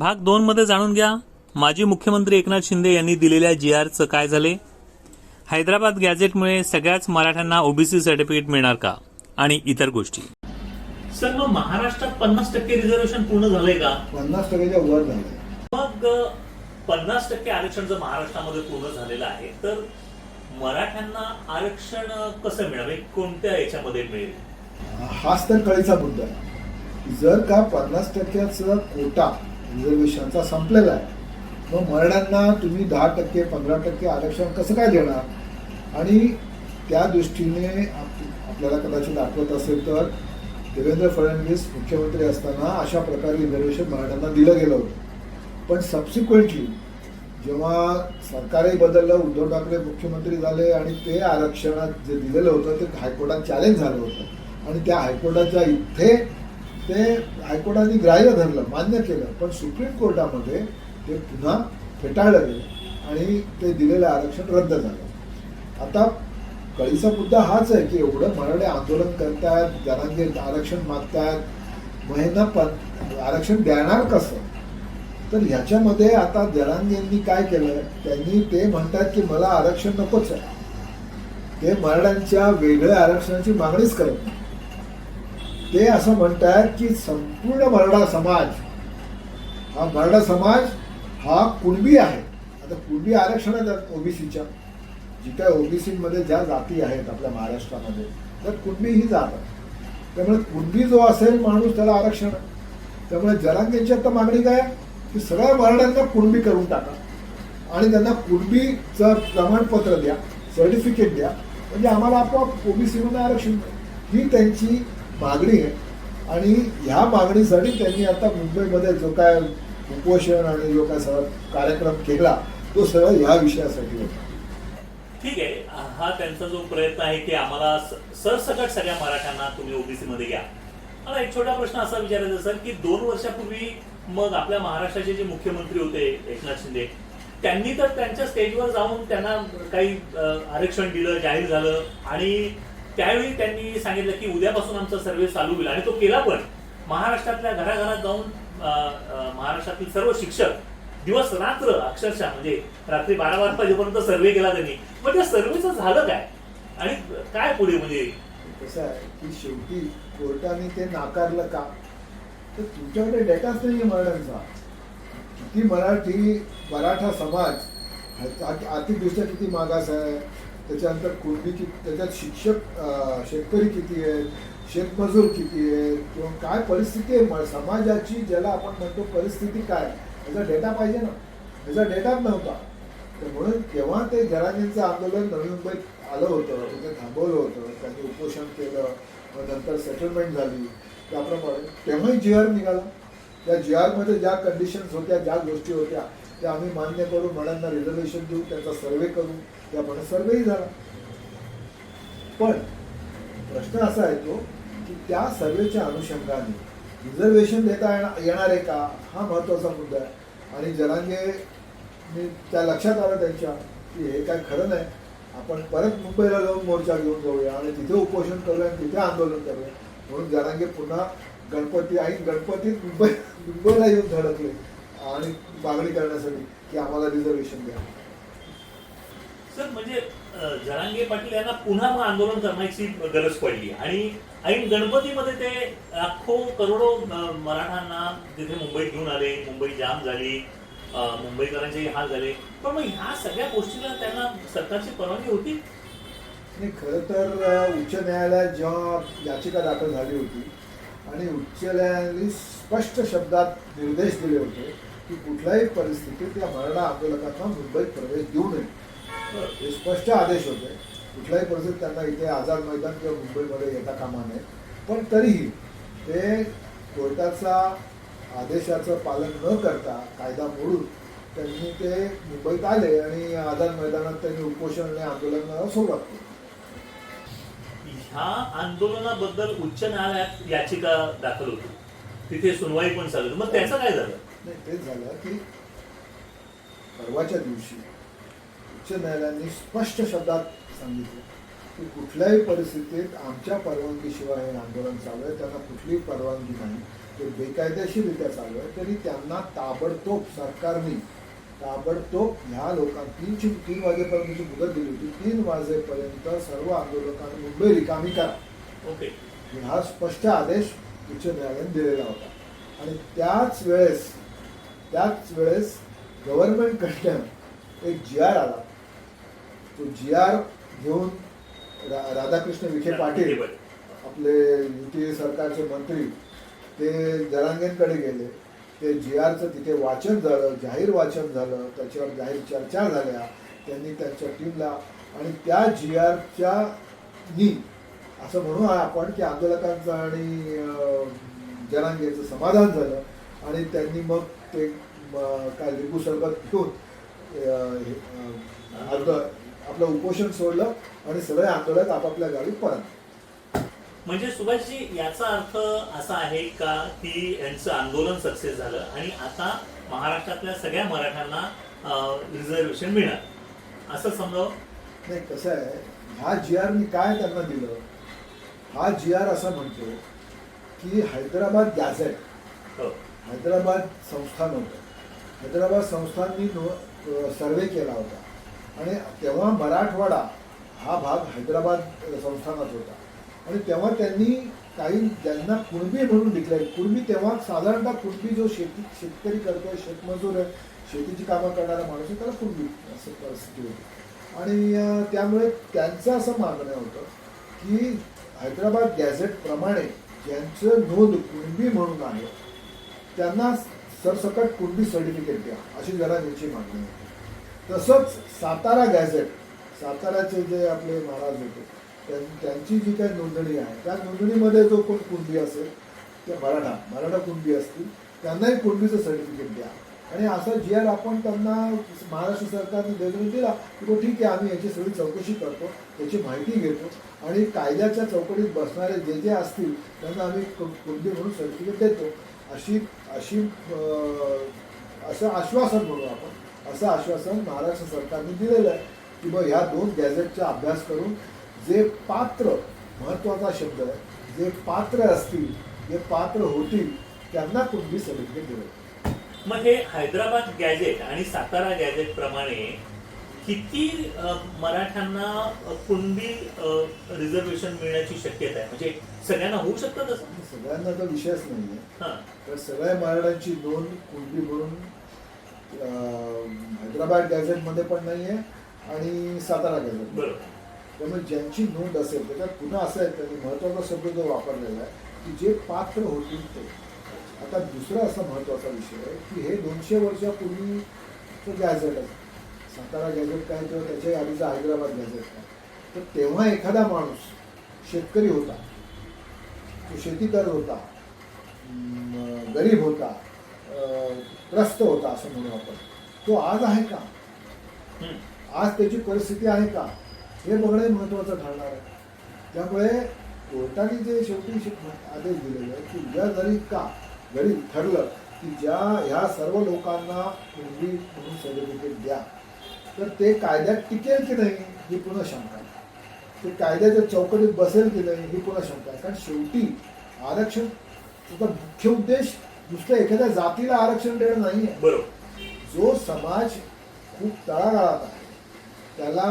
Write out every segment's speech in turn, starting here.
भाग दोन मध्ये जाणून घ्या. माजी मुख्यमंत्री एकनाथ शिंदे यांनी दिलेल्या जी आरचं काय झाले? हैदराबाद गॅझेटमुळे सगळ्याच मराठ्यांना ओबीसी सर्टिफिकेट मिळणार का? आणि इतर गोष्टी. सर मग महाराष्ट्रात पन्नास टक्के रिझर्वेशन पूर्ण झालंय का? पन्नास टक्क्याच्या वर झाले मग पन्नास टक्के आरक्षण जर महाराष्ट्रामध्ये पूर्ण झालेलं आहे तर मराठ्यांना आरक्षण कसं मिळावे? कोणत्या याच्यामध्ये मिळेल? हाच तर कळीचा मुद्दा आहे. जर का पन्नास टक्क्याचा कोटा रिझर्वेशनचा संपलेला आहे. मग मराठ्यांना तुम्ही दहा टक्के पंधरा टक्के आरक्षण कसं काय देणार? आणि त्या दृष्टीने आप- आपल्याला कदाचित आठवत असेल तर देवेंद्र फडणवीस मुख्यमंत्री असताना अशा प्रकारे रिझर्वेशन मराठ्यांना दिलं गेलं होतं. पण सबसिक्वेंटली जेव्हा सरकारही बदललं उद्धव ठाकरे मुख्यमंत्री झाले आणि ते आरक्षणात जे दिलेलं होतं ते हायकोर्टात चॅलेंज झालं होतं. आणि त्या हायकोर्टाच्या इथे ते हायकोर्टाने ग्राह्य धरलं मान्य केलं पण सुप्रीम कोर्टामध्ये ते पुन्हा फेटाळलं गेलं आणि ते दिलेलं आरक्षण रद्द झालं. आता कळीचा मुद्दा हाच आहे की एवढं मराठे आंदोलन करतायत जरांगे आरक्षण मागतायत महिना पण आरक्षण देणार कसं? तर ह्याच्यामध्ये आता जरांगेंनी काय केलं? त्यांनी ते म्हणतात की मला आरक्षण नकोच आहे. ते मराठ्यांच्या वेगळ्या आरक्षणाची मागणीच करत नाही. ते असं म्हणतात की संपूर्ण मराठा समाज हा मराठा समाज हा कुणबी आहे. आता कुणबी आरक्षण आहे ओबीसीच्या. जी काय ओबीसी ज्या जाती आहेत आपल्या महाराष्ट्रामध्ये तर कुणबी ही जात आहे. त्यामुळे कुणबी जो असेल माणूस त्याला आरक्षण आहे. त्यामुळे जरांगेंची आता मागणी काय? की सगळ्या मराठ्यांना कुणबी करून टाका. आणि त्यांना कुणबीचं प्रमाणपत्र द्या सर्टिफिकेट द्या. म्हणजे आम्हाला आपोआप ओबीसीमध्ये आरक्षण ही त्यांची मागणी आहे. आणि ह्या मागणीसाठी त्यांनी आता मुंबईमध्ये जो काय उपोषण आणि जो काय सगळा कार्यक्रम केला तो सगळं ह्या विषयासाठी होता. ठीक आहे. हा त्यांचा जो प्रयत्न आहे की आम्हाला सरसकट सगळ्या मराठ्यांना तुम्ही ओबीसी मध्ये घ्या. मला एक छोटा प्रश्न असा विचारायचा सर की दोन वर्षापूर्वी मग आपल्या महाराष्ट्राचे जे मुख्यमंत्री होते एकनाथ शिंदे त्यांनी तर त्यांच्या स्टेजवर जाऊन त्यांना काही आरक्षण दिलं जाहीर झालं आणि त्यावेळी त्यांनी सांगितलं की उद्यापासून आमचा सर्वे चालू होईल. आणि तो केला पण. महाराष्ट्रातल्या घराघरात जाऊन महाराष्ट्रातील सर्व शिक्षक दिवस रात्र अक्षरशः म्हणजे रात्री बारा वाजतापर्यंत सर्वे केला त्यांनी मग त्या सर्वेचं झालं काय? आणि काय पुढे म्हणजे? कसं आहे की शेवटी कोर्टाने ते नाकारलं का? तर तुमच्याकडे डेटाच नाही मराठ्यांचा किती मराठी मराठा समाज अति दृष्ट्या किती मागास आहे? त्याच्यानंतर कुणबी किती त्याच्यात शिक्षक शेतकरी किती आहेत शेतमजूर किती आहेत किंवा काय परिस्थिती आहे समाजाची ज्याला आपण म्हणतो परिस्थिती काय याचा डेटा पाहिजे ना. त्याचा डेटाच नव्हता. तर म्हणून तेव्हा ते जरांगींचं आंदोलन नवी मुंबईत आलं होतं तिथे थांबवलं होतं त्यांनी उपोषण केलं मग नंतर सेटलमेंट झाली. त्याप्रमाणे तेव्हाही जी आर निघाला. त्या जी आरमध्ये ज्या कंडिशन्स होत्या ज्या गोष्टी होत्या ते आम्ही मान्य करू मुलांना रिझर्वेशन देऊ त्यांचा सर्वे करू त्याप्रमाणे सर्वेही झाला. पण प्रश्न असा येतो की त्या सर्वेच्या अनुषंगाने रिझर्वेशन देता येणार येणार आहे का? हा महत्त्वाचा मुद्दा आहे. आणि जरांगे मी त्या लक्षात आलं त्यांच्या की हे काय खरं नाही. आपण परत मुंबईला जाऊन मोर्चा घेऊन जाऊया आणि तिथे उपोषण करूया आणि तिथे आंदोलन करूया. म्हणून जरांगे पुन्हा गणपती आई गणपतीत मुंबई मुंबईला येऊन धडकले. आणि मागणी करण्यासाठी की आम्हाला रिझर्वेशन द्या. सर म्हणजे जरांगे पाटील यांना पुन्हा मग आंदोलन करण्याची गरज पडली. आणि ऐन गणपतीमध्ये ते लाखो करोडो मराठांना तिथे मुंबईत घेऊन आले. मुंबई जाम झाली. मुंबईकरांचे हाल झाले. पण मग ह्या सगळ्या गोष्टीला त्यांना सरकारची परवानगी होती? नाही खरं तर उच्च न्यायालयात जेव्हा याचिका दाखल झाली होती आणि उच्च न्यायालयाने स्पष्ट शब्दात निर्देश दिले होते की कुठल्याही परिस्थितीत या मराठा आंदोलकांना मुंबईत प्रवेश देऊ नये. हे स्पष्ट आदेश होते. कुठल्याही परिस्थितीत त्यांना इथे आझाद मैदान किंवा मुंबईमध्ये येता कामा नये. पण तरीही ते कोर्टाचा आदेशाचं पालन न करता कायदा मोडून त्यांनी ते मुंबईत आले आणि आझाद मैदानात त्यांनी उपोषण आणि आंदोलनाला सुरुवात केली ह्या आंदोलनाबद्दल उच्च न्यायालयात याचिका दाखल होती. तिथे सुनवाई पण चालू मग त्याचं काय झालं? नाही तेच झालं की परवाच्या दिवशी उच्च न्यायालयाने स्पष्ट शब्दात सांगितलं की कुठल्याही परिस्थितीत आमच्या परवानगीशिवाय हे आंदोलन चालू आहे. त्यांना कुठलीही परवानगी नाही. ते बेकायदेशीररित्या चालू आहे. तरी त्यांना ताबडतोब सरकारने ताबडतोब ह्या लोकांना तीनची तीन वाजेपर्यंतची मुदत दिली होती. तीन वाजेपर्यंत सर्व आंदोलकांनी मुंबई रिकामी करा. ओके. हा स्पष्ट आदेश उच्च न्यायालयाने दिलेला होता. आणि त्याच वेळेस त्याच वेळेस गव्हर्नमेंटकडनं एक जी आर आला. तो जी आर घेऊन रा राधाकृष्ण विखे पाटील आपले युती सरकारचे मंत्री ते जरांगेंकडे गेले. ते जी आरचं तिथे वाचन झालं जाहीर वाचन झालं त्याच्यावर जाहीर चर्चा झाल्या त्यांनी त्यांच्या टीमला आणि त्या जी आरच्या नी असं म्हणू आपण की आंदोलकांचं आणि अं, जरांगेचं समाधान झालं. आणि त्यांनी मग ते म, काय सरबत घेऊन अं, अं, आंदो- आपलं उपोषण सोडलं आणि सगळे आंदोलक आपापल्या गावी परत म्हणजे सुभाषजी याचा अर्थ असा आहे का की यांचं आंदोलन सक्सेस झालं आणि आता महाराष्ट्रातल्या सगळ्या मराठ्यांना रिझर्वेशन मिळणार असं समजावं? नाही कसं आहे हा जी आरनी काय त्यांना दिलं? हा जी आर असं म्हणतो की हैदराबाद गॅझेट हो. हैदराबाद संस्थान होतं. हैदराबाद संस्थाननी नो सर्वे केला होता. आणि तेव्हा मराठवाडा हा भाग हैदराबाद संस्थानात होता. आणि तेव्हा त्यांनी काही ज्यांना कुणबी म्हणून डिक्लेअर कुणबी तेव्हा साधारणतः कुणबी जो शेती शेतकरी करतोय शेतमजूर आहे शेतीची कामं करणारा माणूस आहे त्याला कुणबी असं परिस्थिती होती. आणि त्यामुळे त्यांचं असं मागणं होतं की हैदराबाद गॅझेटप्रमाणे ज्यांचं नोंद कुणबी म्हणून आहे त्यांना सरसकट कुणबी सर्टिफिकेट द्या अशी जरा त्यांची मागणी होती तसंच सातारा गॅझेट साताऱ्याचे जे आपले महाराज होते त्यांची जी काही नोंदणी आहे त्या नोंदणीमध्ये जो कोण कुणबी असेल ते मराठा मराठा कुणबी असतील त्यांनाही कुणबीचं सर्टिफिकेट द्या. आणि असं जी आर आपण त्यांना महाराष्ट्र सरकारने निर्णय दिला की तो ठीक आहे आम्ही याची सगळी चौकशी करतो त्याची माहिती घेतो आणि कायद्याच्या चौकटीत बसणारे जे जे असतील त्यांना आम्ही कु- कुणबी म्हणून सर्टिफिकेट देतो अशी अशी असं आश्वासन म्हणू आपण. असं आश्वासन महाराष्ट्र सरकारने दिलेलं आहे की मग ह्या दोन गॅझेटचा अभ्यास करून जे पात्र महत्त्वाचा शब्द आहे जे पात्र असतील जे पात्र होतील त्यांना कुणबी सर्टिफिकेट दिलं मग हे हैदराबाद गॅजेट आणि सातारा गॅजेट प्रमाणे किती मराठ्यांना अ, कुणबी रिझर्वेशन मिळण्याची शक्यता आहे? म्हणजे सगळ्यांना होऊ शकतं तसं? सगळ्यांना तर विषयच नाही आहे हां. तर सगळ्या मराठ्यांची नोंद कुणबी म्हणून अं, हैदराबाद गॅझेटमध्ये पण नाही आहे आणि सातारा गॅझेट बरोबर. त्यामुळे ज्यांची नोंद असेल त्याच्यात पुन्हा असं आहे त्यांनी महत्त्वाचा शब्द जो वापरलेला आहे की जे पात्र होतील ते. आता दुसरा असा महत्त्वाचा विषय आहे की हे दोनशे वर्षापूर्वीचं गॅझेट आहे सातारा गॅझेट काय किंवा त्याच्या आधीचा हैदराबाद गॅझेट काय. तर तेव्हा एखादा माणूस शेतकरी होता तो शेती करत होता गरीब होता त्रस्त होता असं म्हणू आपण. तो आज आहे का. आज त्याची परिस्थिती आहे का? हे बघणे महत्त्वाचं ठरणार आहे. त्यामुळे कोर्टाने जे शेवटी आदेश दिलेले आहे की उद्या जरी का जरी ठरलं की ज्या ह्या सर्व लोकांना कुणबी म्हणून सर्टिफिकेट द्या. तर ते कायद्यात टिकेल की नाही ही पुन्हा शंका ते कायद्याच्या चौकटीत बसेल की नाही ही पुन्हा शंका आहे. कारण शेवटी आरक्षण त्याचा मुख्य उद्देश नुसतं एखाद्या जातीला आरक्षण देणं नाही आहे बरोबर. जो समाज खूप तळागाळात आहे त्याला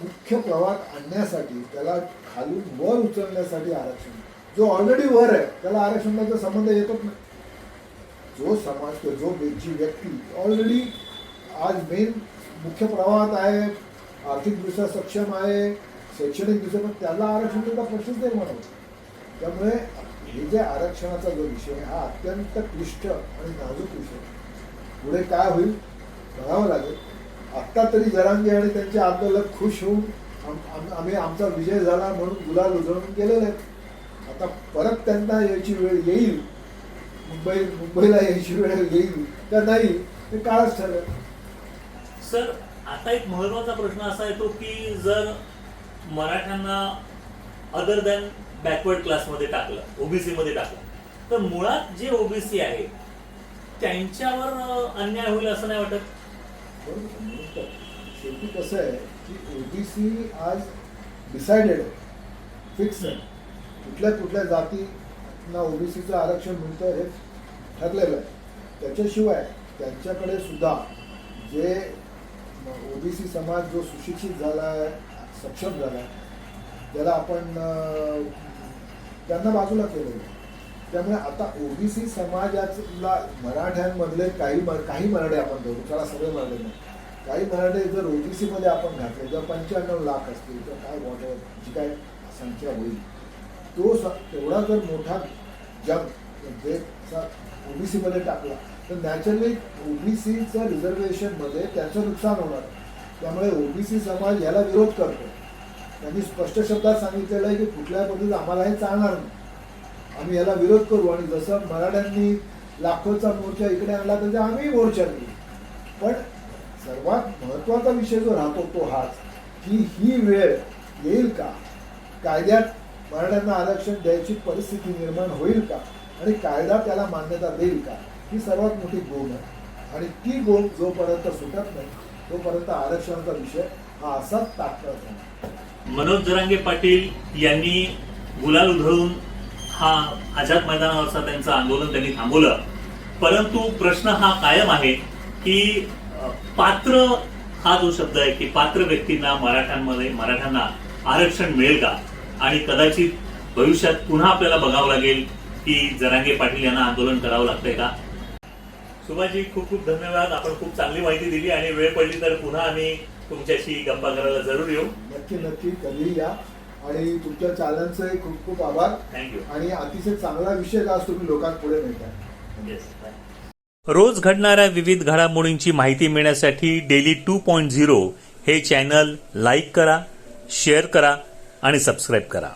मुख्य प्रवाहात आणण्यासाठी त्याला खालून वर उचलण्यासाठी आरक्षण जो ऑलरेडी वर आहे त्याला आरक्षणाचा संबंध येतच नाही. जो समाज किंवा जो जी व्यक्ती ऑलरेडी आज मेन मुख्य प्रवाहात आहे आर्थिकदृष्ट्या सक्षम आहे शैक्षणिकदृष्ट्या पण त्याला आरक्षण देता प्रश्नच नाही म्हणत त्यामुळे हे जे आरक्षणाचा जो विषय आहे, हा अत्यंत क्लिष्ट आणि नाजूक विषय पुढे काय होईल? बघावं लागेल. आत्ता तरी जरांगे आणि त्यांचे आंदोलक खुश होऊन आम- आम- आम्ही आमचा विजय झाला म्हणून गुलाल उजळून गेलेले आहेत. आता परत त्यांना यायची वेळ येईल. मुंबई मुंबईला यायची वेळ येईल का नाही ते काळच ठरेल. सर आता एक महत्त्वाचा प्रश्न असा येतो की जर मराठ्यांना अदर दॅन बॅकवर्ड क्लासमध्ये टाकलं ओबीसीमध्ये टाकलं. तर मुळात जे ओबीसी आहे त्यांच्यावर अन्याय होईल असं नाही वाटत? शेवटी कसं आहे की ओबीसी आज डिसाइडेड आहे फिक्स आहे. कुठल्या कुठल्या जातींना ओबीसीचं आरक्षण मिळतं हे ठरलेलं आहे. त्याच्याशिवाय त्यांच्याकडे सुद्धा जे ओबीसी समाज जो सुशिक्षित झाला आहे सक्षम झाला. त्याला आपण त्यांना बाजूला केलेलं त्यामुळे आता ओबीसी समाजाला मराठ्यांमधले काही म- काही मराठे आपण धरू त्याला सगळे मराठे नाही काही मराठे जर ओबीसीमध्ये आपण घातले जर पंच्याण्णव लाख असतील किंवा काय वॉटर जी काय संख्या होईल? तो स- तेवढा जर मोठा जग ओबीसी ओबीसीमध्ये टाकला तर नॅचरली ओबीसीचं रिझर्वेशनमध्ये त्याचं नुकसान होणार. त्यामुळे ओबीसी समाज याला विरोध करतो त्यांनी स्पष्ट शब्दात सांगितलेलं आहे की कुठल्या पद्धतीत आम्हाला हे चालणार नाही. आम्ही याला विरोध करू आणि जसं मराठ्यांनी लाखोचा मोर्चा इकडे आणला तर आम्ही मोर्चा दिली पण सर्वात महत्त्वाचा विषय जो राहतो तो हाच की ही वेळ येईल का? कायद्यात मराठ्यांना आरक्षण द्यायची परिस्थिती निर्माण होईल का? आणि कायदा त्याला मान्यता देईल का? ही सर्वात मोठी गोम आहे. आणि ती गोम जोपर्यंत सुटत नाही तोपर्यंत आरक्षणाचा विषय हा असाच तात्काळ मनोज जरांगे पाटील यांनी गुलाल उधळून हा आझाद मैदानावरचा त्यांचं आंदोलन त्यांनी थांबवलं. परंतु प्रश्न हा कायम आहे की पात्र हा जो शब्द आहे की पात्र व्यक्तींना मराठ्यांमध्ये मराठ्यांना आरक्षण मिळेल का? आणि कदाचित भविष्यात पुन्हा आपल्याला बघावं लागेल की जरांगे पाटील यांना आंदोलन करावं लागतंय का? सुभाषजी खूप खूप धन्यवाद. आपण खूप चांगली माहिती दिली आणि वेळ पडली तर पुन्हा आम्ही तुमच्याशी गप्पा करायला जरूर येऊ. नक्की नक्की कधीही या. आणि तुमच्या चॅनलचे खूप खूप आभार. थँक्यू आणि अतिशय चांगला विषय आज तुम्ही लोकांपुढे नेताय. येस रोज घडणाऱ्या विविध घडामोडींची माहिती मिळण्यासाठी डेली टू पॉईंट झिरो हे चॅनल लाईक करा शेअर करा आणि सबस्क्राईब करा.